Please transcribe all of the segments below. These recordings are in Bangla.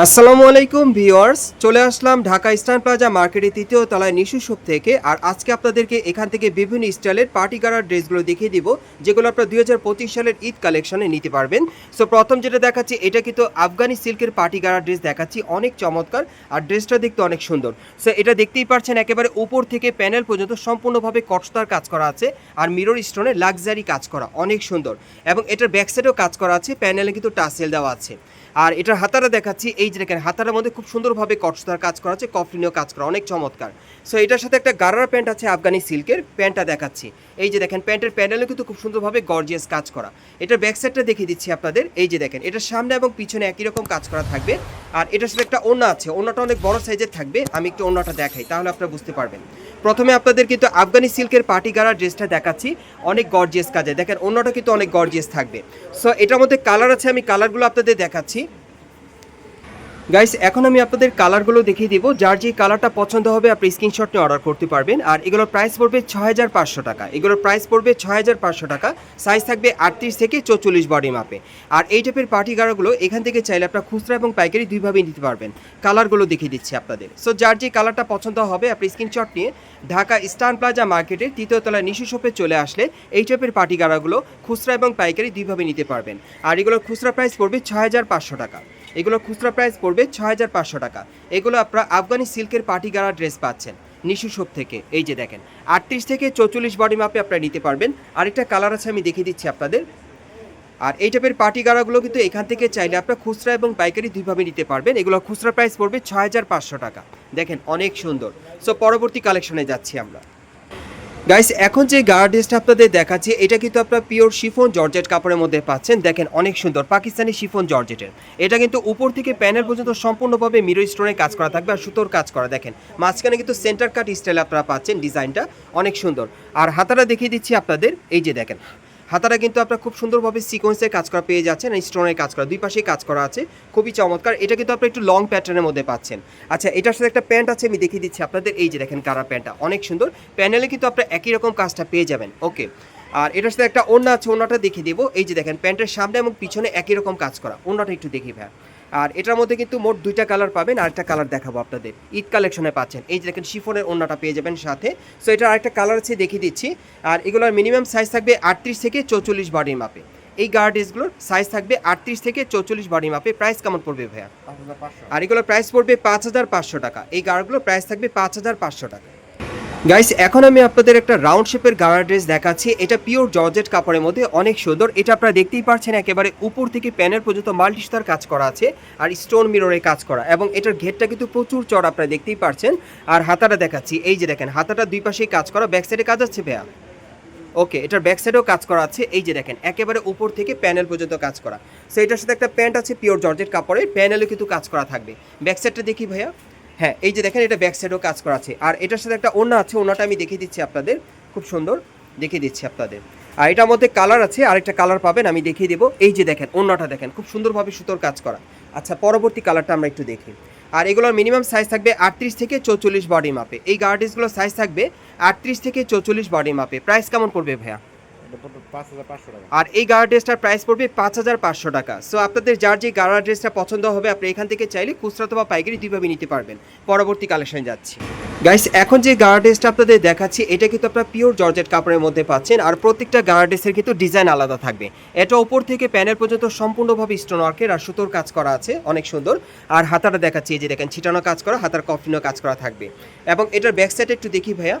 আসসালামু আলাইকুম, ভিউয়ার্স। চলে আসলাম ঢাকা ইস্টার্ন প্লাজা মার্কেটের তৃতীয় তলায় নিশু শপ থেকে। আর আজকে আপনাদেরকে এখান থেকে বিভিন্ন স্টাইলের পার্টি গাড়ার ড্রেসগুলো দেখিয়ে দিব, যেগুলো আপনারা দুই হাজার পঁচিশ সালের ঈদ কালেকশনে নিতে পারবেন। সো প্রথম যেটা দেখাচ্ছি, এটা কিন্তু আফগানি সিল্কের পার্টি গাড়ার ড্রেস দেখাচ্ছি, অনেক চমৎকার আর ড্রেসটা দেখতে অনেক সুন্দর। সো এটা দেখতেই পারছেন একেবারে উপর থেকে প্যানেল পর্যন্ত সম্পূর্ণভাবে কটস্তার কাজ করা আছে আর মিরর স্টোনে লাক্সারি কাজ করা, অনেক সুন্দর। এবং এটার ব্যাক সাইডেও কাজ করা আছে, প্যানেলে কিন্তু টাসেল দেওয়া আছে। আর এটার হাতারা দেখাচ্ছি, এই যে দেখেন, হাতারার মধ্যে খুব সুন্দরভাবে কটসদার কাজ করা আছে কফলিনীয় কাজ করা, অনেক চমৎকার। সো এটার সাথে একটা গারার প্যান্ট আছে, আফগানি সিল্কের প্যান্টটা দেখাচ্ছি। এই যে দেখেন, প্যান্টের প্যানেলে কিন্তু খুব সুন্দরভাবে গর্জিয়াস কাজ করা। এটার ব্যাক সাইডটা দেখিয়ে দিচ্ছি আপনাদের, এই যে দেখেন, এটার সামনে এবং পিছনে একই রকম কাজ করা থাকবে। আর এটার সাথে একটা ওড়না আছে, ওড়নাটা অনেক বড় সাইজের থাকবে, আমি একটু ওড়নাটা দেখাই, তাহলে আপনারা বুঝতে পারবেন। প্রথমে আপনাদের কিন্তু আফগানি সিল্কের পার্টি গাড়ার ড্রেসটা দেখাচ্ছি, অনেক গর্জিয়াস কাজে। দেখেন অন্যটা কিন্তু অনেক গর্জিয়াস থাকবে। সো এটার মধ্যে কালার আছে, আমি কালারগুলো আপনাদের দেখাচ্ছি। গাইস এখন আমি আপনাদের কালারগুলো দেখিয়ে দিব। যার যে কালারটা পছন্দ হবে, আপনি স্ক্রিনশট নিয়ে অর্ডার করতে পারবেন। আর এগুলোর প্রাইস পড়বে ছয় হাজার পাঁচশো টাকা। এগুলোর প্রাইস পড়বে ছয় হাজার পাঁচশো টাকা। সাইজ থাকবে আটত্রিশ থেকে চৌচল্লিশ বডি মাপে আর এই টাইপের পার্টি গাড়াগুলো, এখান থেকে চাইলে আপনারা খুচরা এবং পাইকারি দুইভাবেই নিতে পারবেন। কালারগুলো দেখিয়ে দিচ্ছি আপনাদের। সো যার যে কালারটা পছন্দ হবে, আপনি স্ক্রিনশট নিয়ে ঢাকা স্টান প্লাজা মার্কেটের তৃতীয় তলায় নিশু শপে চলে আসলে এই টাইপের পার্টি গাড়াগুলো খুচরা এবং পাইকারি দুইভাবে নিতে পারবেন। আর এগুলোর খুচরা প্রাইস পড়বে ছয় হাজার পাঁচশো টাকা। এগুলো খুচরা প্রাইস পড়বে ছয় হাজার পাঁচশো টাকা। এগুলো আপনারা আফগানি সিল্কের পার্টি গাড়া ড্রেস পাচ্ছেন, নিশু শপ থেকে। এই যে দেখেন, আটত্রিশ থেকে চৌচল্লিশ বডি মাপে আপনারা নিতে পারবেন। আরেকটা কালার আছে, আমি দেখিয়ে দিচ্ছি আপনাদের। আর এই টাইপের পার্টি গাড়াগুলো কিন্তু এখান থেকে চাইলে আপনারা খুচরা এবং পাইকারি দুইভাবে নিতে পারবেন। এগুলো খুচরা প্রাইস পড়বে ছয় হাজার পাঁচশো টাকা। দেখেন, অনেক সুন্দর। সো পরবর্তী কালেকশনে যাচ্ছি আমরা। গাইস এখন যে গার্ড ড্রেসটা আপনাদের দেখাচ্ছি, এটা কিন্তু আপনার পিওর শিফন জর্জেট কাপড়ের মধ্যে পাচ্ছেন। দেখেন, অনেক সুন্দর পাকিস্তানি শিফন জর্জেটের এটা কিন্তু উপর থেকে প্যানেল পর্যন্ত সম্পূর্ণভাবে মিরো স্টোনে কাজ করা থাকবে আর সুতোর কাজ করা, দেখেন। মাঝখানে কিন্তু সেন্টার কাট স্টাইল আপনারা পাচ্ছেন ডিজাইনটা অনেক সুন্দর। আর হাতাটা দেখিয়ে দিচ্ছি আপনাদের, এই যে দেখেন। হাতাটা কিন্তু আপনার খুব সুন্দরভাবে সিকোয়েন্সের কাজ করা পেয়ে যাচ্ছেন স্টোনের কাজ করা, দুই পাশেই কাজ করা আছে। খুবই চমৎকার। এটা কিন্তু আপনার একটু লং প্যাটার্নের মধ্যে পাচ্ছেন। আচ্ছা এটার সাথে একটা প্যান্ট আছে, আমি দেখিয়ে দিচ্ছি আপনাদের। এই যে দেখেন কারা প্যান্টটা অনেক সুন্দর। প্যানেলে কিন্তু আপনার একই রকম কাজটা পেয়ে যাবেন। ওকে আর এটার সাথে একটা ওড়না আছে, ওড়নাটা দেখিয়ে দেবো। এই যে দেখেন প্যান্টের সামনে এবং পিছনে একই রকম কাজ করা। ওড়নাটা একটু দেখি ভাই আর এটার মধ্যে কিন্তু মোট দুইটা কালার পাবেন আর একটা কালার দেখাবো আপনাদের। ঈদ কালেকশনে পাচ্ছেন। এই যে দেখেন শিফনের ওড়নাটা পেয়ে যাবেন সাথে। সো এটার আরেকটা কালার আছে দেখিয়ে দিচ্ছি। আর এগুলোর মিনিমাম সাইজ থাকবে আটত্রিশ থেকে চৌচল্লিশ বডির মাপে এই গার্ডেসগুলোর সাইজ থাকবে আটত্রিশ থেকে চৌচল্লিশ বডি মাপে প্রাইস কেমন পড়বে ভাইয়া? আর এগুলোর প্রাইস পড়বে পাঁচ হাজার পাঁচশো টাকা। এই গার্ডগুলোর প্রাইস থাকবে পাঁচ হাজার পাঁচশো টাকা। গাইস এখন আমি আপনাদের একটা রাউন্ড শেপের গাড়া ড্রেস দেখাচ্ছি। এটা পিওর জর্জেট কাপড়ের মধ্যে অনেক সুন্দর। এটা আপনারা দেখতেই পাচ্ছেন একেবারে উপর থেকে প্যানেল পর্যন্ত মাল্টিস্টার কাজ করা আছে আর স্টোন মিররে কাজ করা। এবং এটার ঘেরটা কিন্তু প্রচুর চড় আপনারা দেখতেই পাচ্ছেন আর হাতাটা দেখাচ্ছি, এই যে দেখেন, হাতাটা দুই পাশেই কাজ করা ব্যাক সাইডে কাজ আছে ভাইয়া? ওকে এটার ব্যাক সাইডেও কাজ করা আছে, এই যে দেখেন, একেবারে উপর থেকে প্যানেল পর্যন্ত কাজ করা। সো এটার সাথে একটা প্যান্ট আছে পিওর জর্জেট কাপড়ের, প্যানেলও কিন্তু কাজ করা থাকবে। ব্যাক সাইডটা দেখি ভাইয়া। হ্যাঁ এই যে দেখেন, এটা ব্যাক সাইডেও কাজ করা আছে। আর এটার সাথে একটা ওড়না আছে, ওড়নাটা আমি দেখিয়ে দিচ্ছি আপনাদের। খুব সুন্দর, দেখিয়ে দিচ্ছি আপনাদের। আর এটার মধ্যে কালার আছে, আরেকটা কালার পাবেন, আমি দেখিয়ে দেবো। এই যে দেখেন, ওড়নাটা দেখেন, খুব সুন্দরভাবে সুতোর কাজ করা। আচ্ছা পরবর্তী কালারটা আমরা একটু দেখি। আর এগুলোর মিনিমাম সাইজ থাকবে আটত্রিশ থেকে চৌচল্লিশ বডি মাপে এই গার্ডিসগুলোর সাইজ থাকবে আটত্রিশ থেকে চৌচল্লিশ বডি মাপে প্রাইস কেমন পড়বে ভাইয়া? আর এই গাড়া ড্রেসটার প্রাইস পড়বে পাঁচ হাজার পাঁচশো টাকা। সো আপনাদের যার যে গাড়া ড্রেসটা পছন্দ হবে, আপনি এখান থেকে চাইলে খুচরা অথবা পাইকারি দুইভাবে নিতে পারবেন। পরবর্তী কালেকশন যাচ্ছি। গাইস এখন যে গাড়া ড্রেসটা আপনাদের দেখাচ্ছি, এটা কিন্তু আপনারা পিওর জর্জেট কাপড়ের মধ্যে পাচ্ছেন আর প্রত্যেকটা গাড়া ড্রেসের কিন্তু ডিজাইন আলাদা থাকবে। এটা ওপর থেকে প্যানেল পর্যন্ত সম্পূর্ণভাবে স্টোন ওয়ার্কের আর সুতোর কাজ করা আছে, অনেক সুন্দর। আর হাতাটা দেখাচ্ছি, এই যে দেখেন, ছিটানো কাজ করা, হাতার কফিনও কাজ করা থাকবে। এবং এটার ব্যাক সাইডে একটু দেখি ভাইয়া।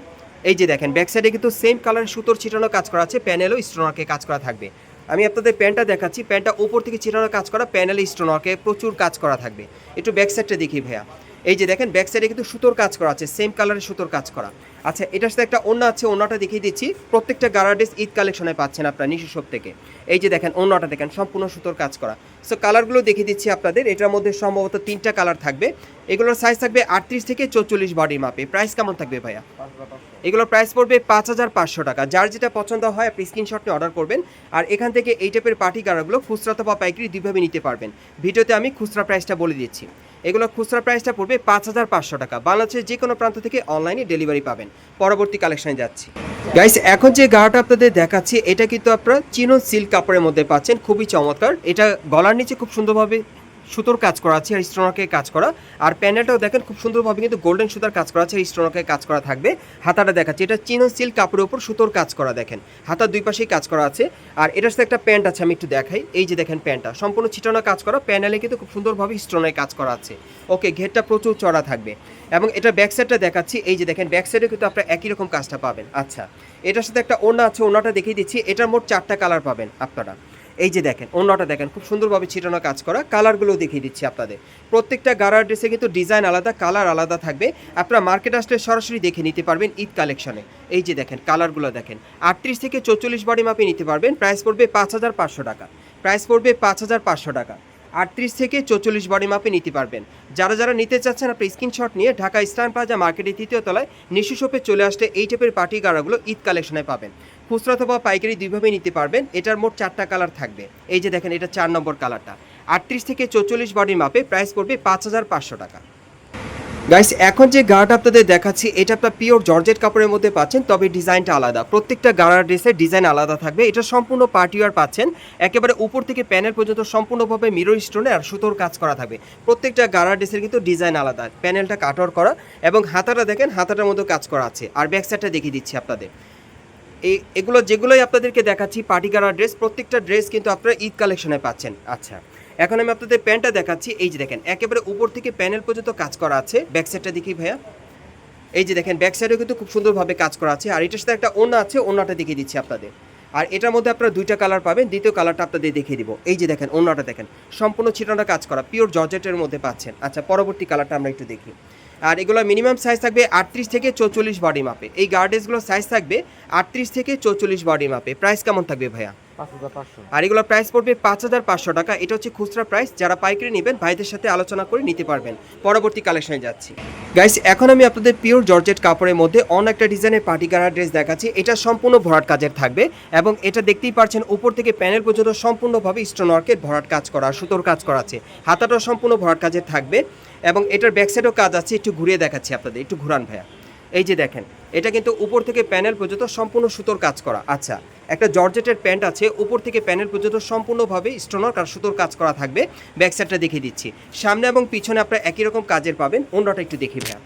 এই যে দেখেন ব্যাক সাইডে কিন্তু সেম কালার সুতোর ছিটানো কাজ করা আছে প্যানেলও স্টোনারকে কাজ করা থাকবে। আমি আপনাদের প্যান্টটা দেখাচ্ছি প্যান্টটা ওপর থেকে ছিটানো কাজ করা প্যানেলে স্টোনারকে প্রচুর কাজ করা থাকবে। একটু ব্যাক সাইডটা দেখি ভাইয়া। এই যে দেখেন ব্যাক সাইডে কিন্তু সুতোর কাজ করা আছে সেম কালারের সুতোর কাজ করা। আচ্ছা এটার সাথে একটা ওড়না আছে, ওড়নাটা দেখিয়ে দিচ্ছি। প্রত্যেকটা গারাডেস ঈদ কালেকশনে পাচ্ছেন আপনারা নিশু শপ থেকে। এই যে দেখেন, ওড়নাটা দেখেন, সম্পূর্ণ সুতোর কাজ করা। সো কালারগুলো দেখিয়ে দিচ্ছি আপনাদের। এটার মধ্যে সম্ভবত তিনটা কালার থাকবে। এগুলোর সাইজ থাকবে আটত্রিশ থেকে চৌচল্লিশ বডি মাপে প্রাইস কেমন থাকবে ভাইয়া? এগুলোর প্রাইস পড়বে পাঁচ হাজার পাঁচশো টাকা। যার যেটা পছন্দ হয়, আপনি স্ক্রিনশট নিয়ে অর্ডার করবেন। আর এখান থেকে এই টাইপের পার্টি গাড়াগুলো খুচরা অথবা পাইকারি দুইভাবে নিতে পারবেন। ভিডিওতে আমি খুচরা প্রাইসটা বলে দিচ্ছি। এগুলো খুচরা প্রাইসটা পড়বে পাঁচ হাজার পাঁচশো টাকা। বাংলাদেশের যে কোনো প্রান্ত থেকে অনলাইনে ডেলিভারি পাবেন। পরবর্তী কালেকশনে যাচ্ছি। গাইস এখন যে গাড়াটা আপনাদের দেখাচ্ছি, এটা কিন্তু আপনারা চিনো সিল্ক কাপড়ের মধ্যে পাচ্ছেন। খুবই চমৎকার। এটা গলার নিচে খুব সুন্দরভাবে সুতোর কাজ করা আছে আর স্টোনকে কাজ করা। আর প্যানেলটাও দেখেন খুব সুন্দরভাবে কিন্তু গোল্ডেন সুতার কাজ করা আছে আর স্টোনকে কাজ করা থাকবে। হাতাটা দেখাচ্ছে, এটা চিনো সিল্ক কাপড়ের উপর সুতোর কাজ করা দেখেন। হাতার দুই পাশেই কাজ করা আছে। আর এটার সাথে একটা প্যান্ট আছে, আমি একটু দেখাই। এই যে দেখেন প্যান্টটা, সম্পূর্ণ ছিটানো কাজ করা, প্যানেলে কিন্তু খুব সুন্দরভাবে স্টোনের কাজ করা আছে। ওকে, ঘেরটা প্রচুর চড়া থাকবে। এবং এটা ব্যাক সাইডটা দেখাচ্ছি, এই যে দেখেন ব্যাক সাইডে কিন্তু আপনারা একই রকম কাজটা পাবেন। আচ্ছা এটার সাথে একটা ওড়না আছে, ওড়নাটা দেখিয়ে দিচ্ছি, এটার মোট চারটা কালার পাবেন আপনারা। এই যে দেখেন অন্যটা দেখেন, খুব সুন্দরভাবে ছিটানো কাজ করা কালারগুলো দেখিয়ে দিচ্ছি আপনাদের। প্রত্যেকটা গারার ড্রেসে কিন্তু ডিজাইন আলাদা কালার আলাদা থাকবে। আপনারা মার্কেট আসলে সরাসরি দেখে নিতে পারবেন ঈদ কালেকশনে এই যে দেখেন কালারগুলো দেখেন, আটত্রিশ থেকে চৌচল্লিশ বডি মাপে নিতে পারবেন প্রাইস পড়বে পাঁচ হাজার পাঁচশো টাকা। প্রাইস পড়বে পাঁচ হাজার পাঁচশো টাকা। আটত্রিশ থেকে চৌচল্লিশ বডি মাপে নিতে পারবেন। যারা যারা নিতে চাচ্ছেন, আপনি স্ক্রিনশট নিয়ে ঢাকা স্টান প্লাজা মার্কেটের তৃতীয় তলায় নিশু শপে চলে আসলে এই টাইপের পার্টি গাড়াগুলো ঈদ কালেকশনে পাবেন। খুচরা অথবা পাইকারি দুইভাবে নিতে পারবেন। এটার মোট চারটা কালার থাকবে। এই যে দেখেন, এটা চার নম্বর কালারটা। আটত্রিশ থেকে চৌচল্লিশ বডির মাপে প্রাইস পড়বে পাঁচ হাজার পাঁচশো টাকা। গাইস এখন যে গার্ড আপনাদের দেখাচ্ছি, এটা আপনার পিওর জর্জেট কাপড়ের মধ্যে পাচ্ছেন, তবে ডিজাইনটা আলাদা। প্রত্যেকটা গাড়ার ড্রেসের ডিজাইন আলাদা থাকবে। এটা সম্পূর্ণ পার্টিওয়ার পাচ্ছেন। একেবারে উপর থেকে প্যানেল পর্যন্ত সম্পূর্ণভাবে মিরর স্টোনে আর সুতোর কাজ করা থাকবে। প্রত্যেকটা গাড়ার ড্রেসের কিন্তু ডিজাইন আলাদা। প্যানেলটা কাটর করা এবং হাতাটা দেখেন, হাতাটার মধ্যে কাজ করা আছে। আর ব্যাক সাইডটা দেখিয়ে দিচ্ছি আপনাদের। এই, এগুলো যেগুলোই আপনাদেরকে দেখাচ্ছি পার্টি গাড়ার ড্রেস প্রত্যেকটা ড্রেস কিন্তু আপনারা ঈদ কালেকশনে পাচ্ছেন। আচ্ছা এখন আমি আপনাদের প্যান্টটা দেখাচ্ছি। এই যে দেখেন, একেবারে উপর থেকে প্যানেল পর্যন্ত কাজ করা আছে। ব্যাক সাইডটা দেখি ভাইয়া। এই যে দেখেন ব্যাক সাইডেও কিন্তু খুব সুন্দরভাবে কাজ করা আছে। আর এটার সাথে একটা ওনা আছে ওনাটা দেখিয়ে দিচ্ছি আপনাদের। আর এটার মধ্যে আপনারা দুইটা কালার পাবেন। দ্বিতীয় কালারটা আপনাদের দেখিয়ে দিব। এই যে দেখেন ওনাটা দেখেন। সম্পূর্ণ ছিটানোটা কাজ করা পিওর জর্জেটের মধ্যে পাচ্ছেন। আচ্ছা পরবর্তী কালারটা আমরা একটু দেখি। আর এগুলো মিনিমাম সাইজ থাকবে আটত্রিশ থেকে চৌচল্লিশ বডি মাপে এই গার্ডেসগুলোর সাইজ থাকবে আটত্রিশ থেকে চৌচল্লিশ বডি মাপে প্রাইস কেমন থাকবে ভাইয়া? আর এগুলো প্রাইস পড়বে পাঁচ হাজার পাঁচশো টাকা। এটা হচ্ছে খুচরা প্রাইস যারা পাইকারি নেবেন, ভাইদের সাথে আলোচনা করে নিতে পারবেন। পরবর্তী কালেকশনে যাচ্ছি। গাইস এখন আমি আপনাদের পিওর জর্জেট কাপড়ের মধ্যে অন একটা ডিজাইনের পার্টি গাড়ার ড্রেস দেখাচ্ছি। এটা সম্পূর্ণ ভরাট কাজের থাকবে এবং এটা দেখতেই পাচ্ছেন, উপর থেকে প্যানেল পর্যন্ত সম্পূর্ণভাবে স্টোন ওয়ার্কের ভরাট কাজ করা, সুতোর কাজ করা আছে। হাতাটাও সম্পূর্ণ ভরাট কাজের থাকবে এবং এটার ব্যাক সাইডেও কাজ আছে। একটু ঘুরিয়ে দেখাচ্ছি আপনাদের, একটু ঘুরান ভাইয়া। এই যে দেখেন, এটা কিন্তু উপর থেকে প্যানেল পর্যন্ত সম্পূর্ণ সুতোর কাজ করা। আচ্ছা একটা জর্জেটের প্যান্ট আছে, উপর থেকে প্যানেল পর্যন্ত সম্পূর্ণভাবে স্টোনার আর সুতোর কাজ করা থাকবে। ব্যাক সাইডটা দেখিয়ে দিচ্ছি। সামনে এবং পিছনে আপনারা একই রকম কাজের পাবেন, অন্যটা একটু দেখি ভাইয়া।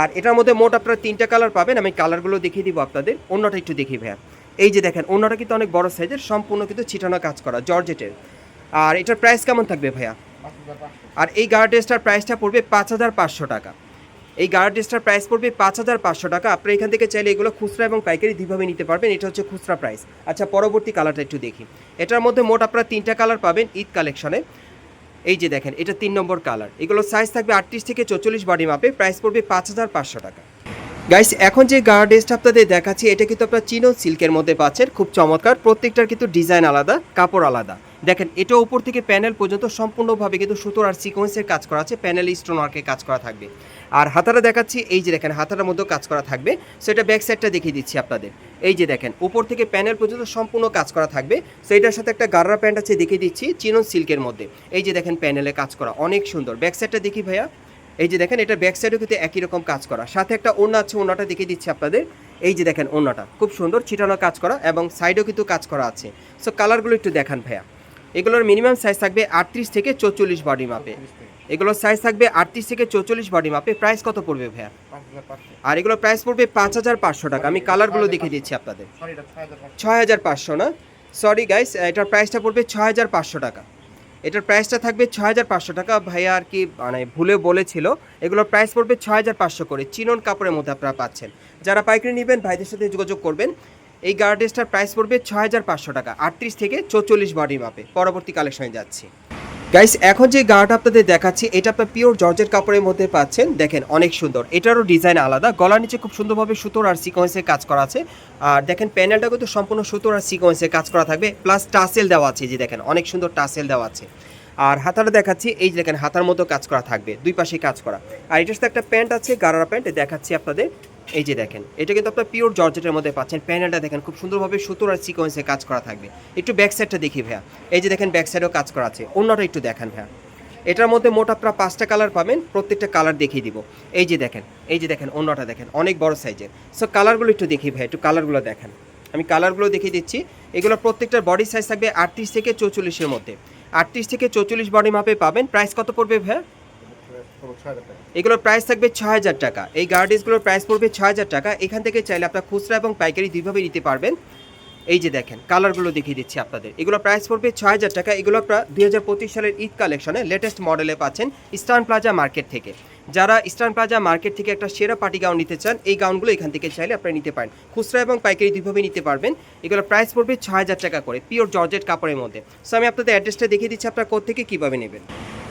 আর এটার মধ্যে মোট আপনারা তিনটা কালার পাবেন, আমি কালারগুলো দেখিয়ে দিব আপনাদের, অন্যটা একটু দেখি ভাইয়া। এই যে দেখেন, অন্যটা কিন্তু অনেক বড় সাইজের, সম্পূর্ণ কিন্তু ছিটানো কাজ করা, জর্জেটের। আর এটার প্রাইস কেমন থাকবে ভাইয়া? আর এই গার্ড ড্রেসটার প্রাইসটা পড়বে পাঁচ হাজার পাঁচশো টাকা। এই গার্ড ড্রেসটার প্রাইস পড়বে পাঁচ হাজার পাঁচশো টাকা। আপনি এখান থেকে চাইলে এগুলো খুচরা এবং পাইকারি দুইভাবে নিতে পারবেন। এটা হচ্ছে খুচরা প্রাইস আচ্ছা পরবর্তী কালারটা একটু দেখি। এটার মধ্যে মোট আপনারা তিনটা কালার পাবেন ঈদ কালেকশনে এই যে দেখেন, এটা তিন নম্বর কালার এগুলো সাইজ থাকবে আটত্রিশ থেকে চল্লিশ বডি মাপে প্রাইস পড়বে পাঁচ হাজার পাঁচশো টাকা। গাইস এখন যে গার্ড ড্রেসটা আপনাদের দেখাচ্ছি, এটা কিন্তু আপনার চিনো সিল্কের মধ্যে পাচ্ছেন। খুব চমৎকার। প্রত্যেকটার কিন্তু ডিজাইন আলাদা, কাপড় আলাদা। দেখেন, এটা উপর থেকে প্যানেল পর্যন্ত সম্পূর্ণভাবে কিন্তু সুতোর আর সিকোয়েন্সের কাজ করা আছে, প্যানেল স্টোন কাজ করা থাকবে। আর হাতাটা দেখাচ্ছি, এই যে দেখেন, হাতাটার মধ্যেও কাজ করা থাকবে। সো এটা ব্যাক সাইডটা দেখিয়ে দিচ্ছি আপনাদের। এই যে দেখেন, উপর থেকে প্যানেল পর্যন্ত সম্পূর্ণ কাজ করা থাকবে। সো এটার সাথে একটা গাররা প্যান্ট আছে, দেখিয়ে দিচ্ছি চিনো সিল্কের মধ্যে। এই যে দেখেন, প্যানেলে কাজ করা, অনেক সুন্দর। ব্যাক সাইডটা দেখি ভাইয়া। এই যে দেখেন, এটা ব্যাক সাইডেও কিন্তু একই রকম কাজ করা। সাথে একটা ওড়না আছে, ওড়নাটা দেখিয়ে দিচ্ছি আপনাদের। এই যে দেখেন, ওড়নাটা। খুব সুন্দর, ছিটানো কাজ করা এবং সাইডেও কিন্তু কাজ করা আছে। সো কালারগুলো একটু দেখান ভাইয়া। এগুলোর মিনিমাম সাইজ থাকবে আটত্রিশ থেকে চৌচল্লিশ বডি মাপে এগুলোর সাইজ থাকবে আটত্রিশ থেকে চৌচল্লিশ বডি মাপে প্রাইস কত পড়বে ভাইয়া? আর এগুলোর প্রাইস পড়বে পাঁচ হাজার পাঁচশো টাকা। আমি কালারগুলো দেখিয়ে দিচ্ছি আপনাদের। ছয় হাজার পাঁচশো না? সরি গাইস এটার প্রাইসটা পড়বে ছয় হাজার পাঁচশো টাকা। এটার প্রাইসটা থাকবে ছয় হাজার পাঁচশো টাকা। ভাইয়া আর কি মানে ভুলে বলেছিল, এগুলোর প্রাইস পড়বে ছয় হাজার পাঁচশো করে। চিনন কাপড়ের মধ্যে আপনারা পাচ্ছেন। যারা পাইকারি নেবেন, ভাইদের সাথে যোগাযোগ করবেন। এই গার্ডেসটার প্রাইস পড়বে ছয় হাজার পাঁচশো টাকা, আটত্রিশ থেকে চৌচল্লিশ বডি মাপে। পরবর্তী কালেকশনে যাচ্ছি। গাইস এখন যে গার্ড আপনাদের দেখাচ্ছি, এটা আপনার পিওর জর্জের কাপড়ের মধ্যে পাচ্ছেন। দেখেন, অনেক সুন্দর। এটারও ডিজাইন আলাদা। গলার নিচে খুব সুন্দরভাবে সুতোর আর সিকোয়েন্সের কাজ করা আছে। আর দেখেন প্যানেলটা কিন্তু সম্পূর্ণ সুতোর আর সিকোয়েন্সের কাজ করা থাকবে। প্লাস টাসেল দেওয়া আছে যে দেখেন, অনেক সুন্দর টাসেল দেওয়া আছে। আর হাতাটা দেখাচ্ছি, এই যে দেখেন, হাতার মতো কাজ করা থাকবে। দুই পাশে কাজ করা। আর এটার সাথে একটা প্যান্ট আছে, গারারা প্যান্ট দেখাচ্ছি আপনাদের। এই যে দেখেন, এটা কিন্তু আপনার পিওর জর্জেটের মধ্যে পাচ্ছেন। প্যানেলটা দেখেন, খুব সুন্দরভাবে সুতোর আর সিকোয়েন্সে কাজ করা থাকবে। একটু ব্যাক সাইডটা দেখি ভাইয়া। এই যে দেখেন ব্যাক সাইডেও কাজ করা আছে। অন্যটা একটু দেখান ভাইয়া। এটার মধ্যে মোট আপনারা পাঁচটা কালার পাবেন, প্রত্যেকটা কালার দেখিয়ে দিব। এই যে দেখেন, এই যে দেখেন, অন্যটা দেখেন, অনেক বড় সাইজের সো কালারগুলো একটু দেখি ভাই একটু কালারগুলো দেখেন। আমি কালারগুলো দেখিয়ে দিচ্ছি। এগুলো প্রত্যেকটার বডি সাইজ থাকবে আটত্রিশ থেকে চৌচল্লিশের মধ্যে। আটত্রিশ থেকে চৌচল্লিশ বডি মাপে পাবেন। প্রাইস কত পড়বে ভাইয়া পুরো ছয় হাজার টাকা এগুলোর প্রাইস থাকবে ছ হাজার টাকা। এই গার্ডেসগুলোর প্রাইস পড়বে ছ হাজার টাকা। এখান থেকে চাইলে আপনার খুচরা এবং পাইকারি দুইভাবে নিতে পারবেন। এই যে দেখেন কালারগুলো দেখিয়ে দিচ্ছি আপনাদের। এগুলো প্রাইস পড়বে ছ হাজার টাকা। এগুলো আপনার দুই হাজার পঁচিশ সালের ঈদ কালেকশনে লেটেস্ট মডেলে পাচ্ছেন ইস্টার্ন প্লাজা মার্কেট থেকে। যারা ইস্টার্ন প্লাজা মার্কেট থেকে একটা সেরা পার্টি গাউন নিতে চান, এই গাউনগুলো এখান থেকে চাইলে আপনারা নিতে পারেন। খুচরা এবং পাইকারি দুইভাবে নিতে পারবেন। এগুলো প্রাইস পড়বে ছ হাজার টাকা করে পিওর জর্জেট কাপড়ের মধ্যে। সো আমি আপনাদের অ্যাড্রেসটা দেখিয়ে দিচ্ছি, আপনারা কোথেকে কীভাবে নেবেন।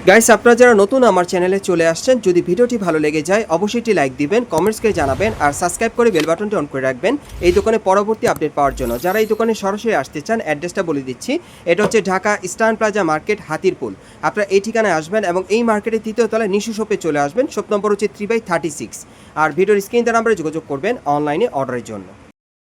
গাইস আপনারা যারা নতুন আমার চ্যানেলে চলে আসছেন, যদি ভিডিওটি ভালো লেগে যায়, অবশ্যই একটি লাইক দিবেন কমেন্টস করে জানাবেন, আর সাবস্ক্রাইব করে বেল বাটনটি অন করে রাখবেন এই দোকানে পরবর্তী আপডেট পাওয়ার জন্য। যারা এই দোকানে সরাসরি আসতে চান অ্যাড্রেসটা বলে দিচ্ছি। এটা হচ্ছে Dhaka eastern plaza market Hatirpool. আপনারা এই ঠিকানায় আসবেন এবং এই মার্কেটের তৃতীয় তলায় নিশু শপে চলে আসবেন। শপ নম্বর হচ্ছে থ্রি বাই থার্টি সিক্স আর ভিডিওর স্ক্রিন দ্বারা নাম্বারে যোগাযোগ করবেন অনলাইনে অর্ডারের জন্য।